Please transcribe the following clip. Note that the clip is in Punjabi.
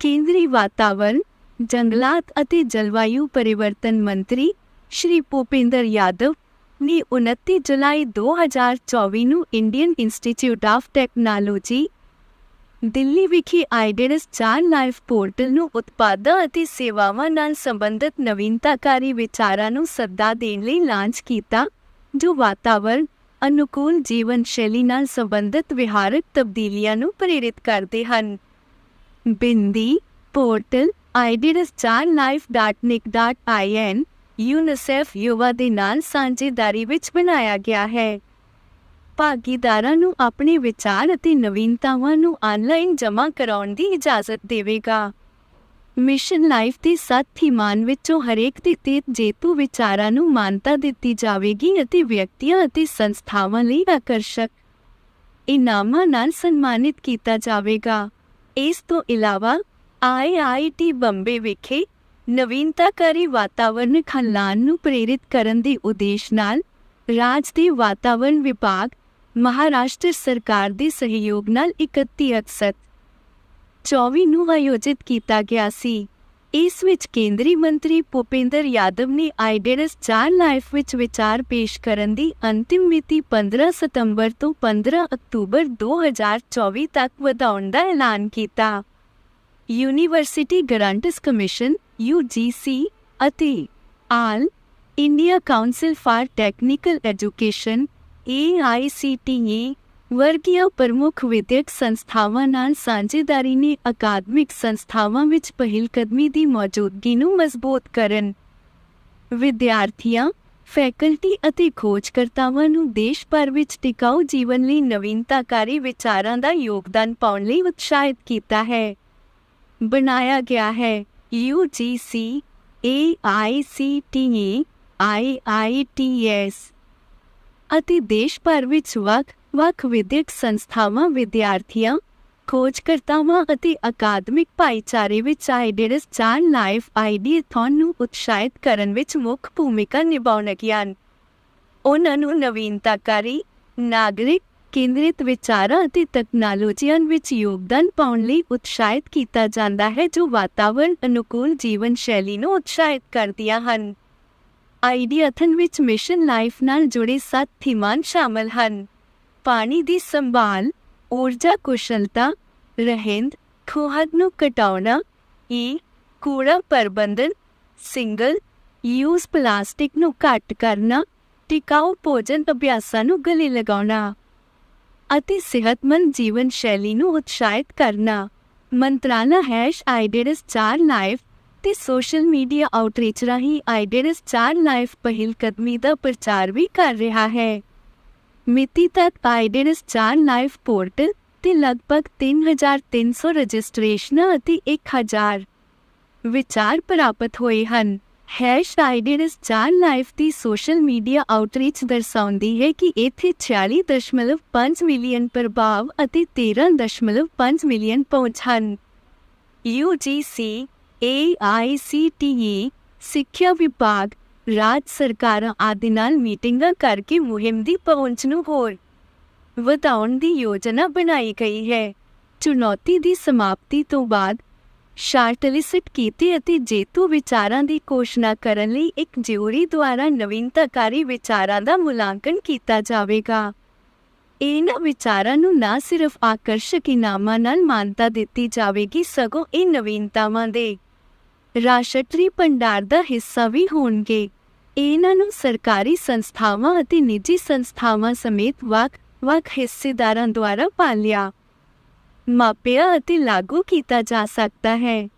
ਕੇਂਦਰੀ ਵਾਤਾਵਰਣ ਜੰਗਲਾਤ ਅਤੇ ਜਲਵਾਯੂ ਪਰਿਵਰਤਨ ਮੰਤਰੀ ਸ਼੍ਰੀ ਭੂਪਿੰਦਰ ਯਾਦਵ ਨੇ 29 ਜੁਲਾਈ 2024 ਨੂੰ Indian Institute of Technology, Delhi ਵਿਖੇ ਆਈਡੈਰਸ ਚਾਰ ਲਾਈਫ ਪੋਰਟਲ ਨੂੰ ਉਤਪਾਦਾਂ ਅਤੇ ਸੇਵਾਵਾਂ ਨਾਲ ਸੰਬੰਧਿਤ ਨਵੀਨਤਾਕਾਰੀ ਵਿਚਾਰਾਂ ਨੂੰ ਸੱਦਾ ਦੇਣ ਲਈ ਲਾਂਚ ਕੀਤਾ, ਜੋ ਵਾਤਾਵਰਣ ਅਨੁਕੂਲ ਜੀਵਨ ਸ਼ੈਲੀ ਨਾਲ ਸੰਬੰਧਿਤ ਵਿਹਾਰਕ ਤਬਦੀਲੀਆਂ ਨੂੰ ਪ੍ਰੇਰਿਤ ਕਰਦੇ ਹਨ। ਬਿੰਦੀ ਪੋਰਟਲ ideas4life.nic.in ਯੂਨੀਸੈਫ ਯੁਵਾ ਦੇ ਨਾਲ ਸਾਂਝੇਦਾਰੀ ਵਿੱਚ ਬਣਾਇਆ ਗਿਆ ਹੈ। ਭਾਗੀਦਾਰਾਂ ਨੂੰ ਆਪਣੇ ਵਿਚਾਰ ਅਤੇ ਨਵੀਨਤਾਵਾਂ ਨੂੰ ਆਨਲਾਈਨ ਜਮ੍ਹਾਂ ਕਰਾਉਣ ਦੀ ਇਜਾਜ਼ਤ ਦੇਵੇਗਾ। ਮਿਸ਼ਨ ਲਾਈਫ ਦੇ ਸੱਤ ਥੀਮਾਨ ਵਿੱਚੋਂ ਹਰੇਕ ਦੇ ਤੇ ਜੇਤੂ ਵਿਚਾਰਾਂ ਨੂੰ ਮਾਨਤਾ ਦਿੱਤੀ ਜਾਵੇਗੀ ਅਤੇ ਵਿਅਕਤੀਆਂ ਅਤੇ ਸੰਸਥਾਵਾਂ ਲਈ ਆਕਰਸ਼ਕ ਇਨਾਮਾਂ ਨਾਲ ਸਨਮਾਨਿਤ ਕੀਤਾ ਜਾਵੇਗਾ। ਇਸ ਤੋਂ ਇਲਾਵਾ ਆਈਆਈਟੀ ਬੰਬੇ ਵਿਖੇ ਨਵੀਨਤਾਕਾਰੀ ਵਾਤਾਵਰਣ ਖਲਾਨ ਨੂੰ ਪ੍ਰੇਰਿਤ ਕਰਨ ਦੇ ਉਦੇਸ਼ ਨਾਲ ਰਾਜ ਦੇ ਵਾਤਾਵਰਣ ਵਿਭਾਗ ਮਹਾਰਾਸ਼ਟਰ ਸਰਕਾਰ ਦੇ ਸਹਿਯੋਗ ਨਾਲ 31 ਅਕਸਰ 24 ਨੂੰ ਆਯੋਜਿਤ ਕੀਤਾ ਗਿਆ ਸੀ। ਇਸ ਵਿੱਚ ਕੇਂਦਰੀ ਮੰਤਰੀ ਭੁਪਿੰਦਰ ਯਾਦਵ ਨੇ ਆਈਡੈਰਸ 4 ਲਾਈਫ ਵਿੱਚ ਵਿਚਾਰ ਪੇਸ਼ ਕਰਨ ਦੀ ਅੰਤਿਮ ਮਿਤੀ 15 ਸਤੰਬਰ ਤੋਂ 15 ਅਕਤੂਬਰ 2024 ਤੱਕ ਵਧਾਉਣ ਦਾ ਐਲਾਨ ਕੀਤਾ। ਯੂਨੀਵਰਸਿਟੀ ਗਰੰਟਸ ਕਮਿਸ਼ਨ UGC ਅਤੇ All India Council for Technical Education AICTE ਵਰਗੀਆਂ ਪ੍ਰਮੁੱਖ ਵਿਦਿਅਕ ਸੰਸਥਾਵਾਂ ਨਾਲ ਸਾਂਝੇਦਾਰੀ ਨੇ ਅਕਾਦਮਿਕ ਸੰਸਥਾਵਾਂ ਵਿੱਚ ਪਹਿਲਕਦਮੀ ਦੀ ਮੌਜੂਦਗੀ ਨੂੰ ਮਜ਼ਬੂਤ ਕਰਨ। ਵਿਦਿਆਰਥੀਆਂ, ਫੈਕਲਟੀ ਅਤੇ ਖੋਜਕਰਤਾਵਾਂ ਨੂੰ ਦੇਸ਼ ਭਰ ਵਿੱਚ ਟਿਕਾਊ ਜੀਵਨ ਲਈ ਨਵੀਨਤਾਕਾਰੀ ਵਿਚਾਰਾਂ ਦਾ ਯੋਗਦਾਨ ਪਾਉਣ ਲਈ ਉਤਸ਼ਾਹਿਤ ਕੀਤਾ ਹੈ। ਬਣਾਇਆ ਗਿਆ ਹੈ UGC AICTE IITS ਅਤੇ ਦੇਸ਼ ਭਰ ਵਿੱਚ ਵੱਖ-ਵੱਖ ਵਿਦਿਅਕ ਸੰਸਥਾਵਾਂ, ਵਿਦਿਆਰਥੀਆਂ, ਖੋਜਕਰਤਾਵਾਂ ਅਤੇ ਅਕਾਦਮਿਕ ਭਾਈਚਾਰੇ ਵਿੱਚ ਆਈਡੀਅਸ ਚਾਰ ਲਾਈਫ ਆਈਡੀਆਥਨ ਨੂੰ ਉਤਸ਼ਾਹਿਤ ਕਰਨ ਵਿੱਚ ਮੁੱਖ ਭੂਮਿਕਾ ਨਿਭਾਉਣਗੀਆਂ ਉਹਨਾਂ ਨੂੰ ਨਵੀਨਤਾਕਾਰੀ, ਨਾਗਰਿਕ, ਕੇਂਦਰਿਤ ਵਿਚਾਰਾਂ ਅਤੇ ਤਕਨਾਲੋਜੀਆਂ ਵਿੱਚ ਯੋਗਦਾਨ ਪਾਉਣ ਲਈ ਉਤਸ਼ਾਹਿਤ ਕੀਤਾ ਜਾਂਦਾ ਹੈ ਜੋ ਵਾਤਾਵਰਣ ਅਨੁਕੂਲ ਜੀਵਨ ਸ਼ੈਲੀ ਨੂੰ ਉਤਸ਼ਾਹਿਤ ਕਰਦੀਆਂ ਹਨ। ਆਈਡੀਆਥਨ ਵਿੱਚ ਮਿਸ਼ਨ ਲਾਈਫ ਨਾਲ ਜੁੜੇ ਸੱਤ ਥੀਮਾਂ ਸ਼ਾਮਲ ਹਨ। ਪਾਣੀ ਦੀ ਸੰਭਾਲ, ਊਰਜਾ ਕੁਸ਼ਲਤਾ, ਰਹਿੰਦ, ਖੋਹਦ ਨੂੰ ਘਟਾਉਣਾ, ਈ, ਕੂੜਾ ਪ੍ਰਬੰਧਨ, ਸਿੰਗਲ, ਯੂਜ਼ ਪਲਾਸਟਿਕ ਨੂੰ ਘੱਟ ਕਰਨਾ, ਟਿਕਾਊ ਭੋਜਨ ਅਭਿਆਸਾਂ ਨੂੰ ਗਲੇ ਲਗਾਉਣਾ ਅਤੇ ਸਿਹਤਮੰਦ ਜੀਵਨ ਸ਼ੈਲੀ ਨੂੰ ਉਤਸ਼ਾਹਿਤ ਕਰਨਾ। ਮੰਤਰਾਲਾ ਹੈਸ਼ ਆਈਡੇਰਸ 4 ਲਾਈਫ ਤੇ ਸੋਸ਼ਲ ਮੀਡੀਆ ਆਊਟਰੀਚ ਰਾਹੀਂ ਆਈਡੇਰਸ 4 ਲਾਈਫ ਪਹਿਲ ਕਦਮੀ ਦਾ ਪ੍ਰਚਾਰ ਵੀ ਕਰ ਰਿਹਾ ਹੈ। ਮਿਤੀ ਤੱਕ ਆਈਡੀਅਸ 4 ਲਾਈਫ ਪੋਰਟਲ ਤੇ ਲਗਭਗ 3300 ਰਜਿਸਟ੍ਰੇਸ਼ਨਾਂ ਅਤੇ 1000 ਵਿਚਾਰ ਪ੍ਰਾਪਤ ਹੋਏ ਹਨ ਹੈਸ਼ ਆਈਡੀਅਸ 4 ਲਾਈਫ ਦੀ ਸੋਸ਼ਲ ਮੀਡੀਆ ਆਊਟਰੀਚ ਦਰਸਾਉਂਦੀ ਹੈ ਕਿ ਇੱਥੇ 46.5 ਮਿਲੀਅਨ ਪ੍ਰਭਾਵ ਅਤੇ 13.5 ਮਿਲੀਅਨ ਪਹੁੰਚ ਹਨ UGC AICTE ਸਿੱਖਿਆ ਵਿਭਾਗ ਰਾਜ ਸਰਕਾਰਾਂ ਆਦਿ ਨਾਲ ਮੀਟਿੰਗਾਂ ਕਰਕੇ ਮੁਹਿੰਮ ਦੀ ਪਹੁੰਚ ਨੂੰ ਹੋਰ ਵਧਾਉਣ ਦੀ ਯੋਜਨਾ ਬਣਾਈ ਗਈ ਹੈ। ਚੁਣੌਤੀ ਦੀ ਸਮਾਪਤੀ ਤੋਂ ਬਾਅਦ ਸ਼ਾਰਟਲਿਸਟ ਕੀਤੇ ਅਤੇ ਜੇਤੂ ਵਿਚਾਰਾਂ ਦੀ ਘੋਸ਼ਣਾ ਕਰਨ ਲਈ ਇੱਕ ਜਿਊਰੀ ਦੁਆਰਾ ਨਵੀਨਤਾਕਾਰੀ ਵਿਚਾਰਾਂ ਦਾ ਮੁਲਾਂਕਣ ਕੀਤਾ ਜਾਵੇਗਾ। ਇਹਨਾਂ ਵਿਚਾਰਾਂ ਨੂੰ ਨਾ ਸਿਰਫ ਆਕਰਸ਼ਕ ਇਨਾਮਾਂ ਨਾਲ ਮਾਨਤਾ ਦਿੱਤੀ ਜਾਵੇਗੀ, ਸਗੋਂ ਇਹ ਨਵੀਨਤਾਵਾਂ ਦੇ ਰਾਸ਼ਟਰੀ ਭੰਡਾਰ ਦਾ ਹਿੱਸਾ ਵੀ ਹੋਣਗੇ। ਇਹਨਾਂ ਨੂੰ ਸਰਕਾਰੀ ਸੰਸਥਾਵਾਂ ਅਤੇ ਨਿੱਜੀ ਸੰਸਥਾਵਾਂ ਸਮੇਤ ਵੱਖ-ਵੱਖ ਹਿੱਸੇਦਾਰਾਂ ਦੁਆਰਾ ਪਾਲਿਆ, ਮਾਪਿਆ ਅਤੇ ਲਾਗੂ ਕੀਤਾ ਜਾ ਸਕਦਾ ਹੈ।